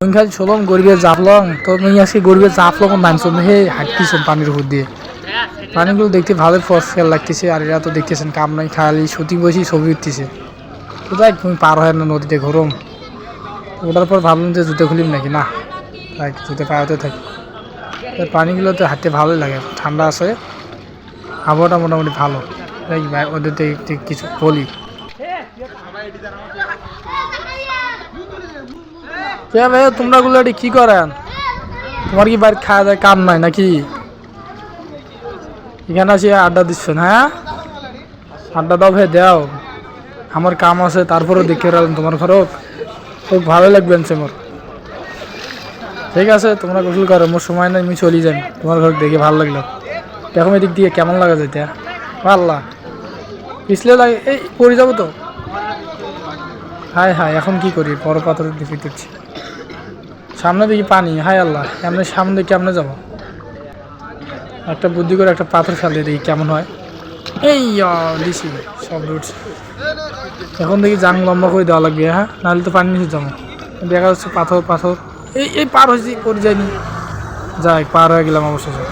খালি চলম গরিবে জাপলং তো আমি আজকে গরিবে জাপলং নামছম হে হাঁটতিছম পানির উপর দিয়ে পানিগুলো দেখতে ভালোই ফসফেল লাগতেছে আর এরা তো দেখতেছেন কাম নাই খালি সতী বসি ছবি উঠতেছে তো যাই তুমি পার হয় না নদীতে ঘরম ওটার পর ভাবলাম যে জুতো খুলিম নাকি না তাই জুতো পাওয়াতে থাকি তো পানিগুলোতে হাঁটতে ভালোই লাগে ঠান্ডা আছে আবহাওয়াটা মোটামুটি ভালো ওদের কিছু বলি তোমরা গুলো কি করেন? তোমার কি বাড়ি খাওয়া দাওয়া কাম নাই নাকি? এখানে আসি, আড্ডা দিচ্ছেন হ্যাঁ? আড্ডা দাও ভাই, দাও। আমার কাম আছে, তারপরেও দেখে রাখলাম তোমার ঘরও। খুব ভালো লাগবে আনছে মোর। ঠিক আছে, তোমরা গোসল করো, মোর সময় নাই, আমি চলি যাই। তোমার ঘর দেখে ভালো লাগল। দেখো এদিক দিয়ে কেমন লাগা যেতে পারলা পিছলে লাগে এই, পড়ে যাব তো? হায় হায়, এখন কি করি? বড় পাথর দিকে তুলছি সামনে দেখি পানি। হায় আল্লাহ, এমনি সামনে দেখি আমরা যাব। একটা বুদ্ধি করে একটা পাথর ফেলে দেখি কেমন হয়? এই দিছি সব রুট এখন দেখি জাং লম্বা করে দেওয়া লাগবে হ্যাঁ? নাহলে তো পানি নিচে যাব। দেখা যাচ্ছে পাথর পাথর। এই এই পার হয়েছি করে যায়নি। যাই, পার হয়ে গেলাম অবশেষে।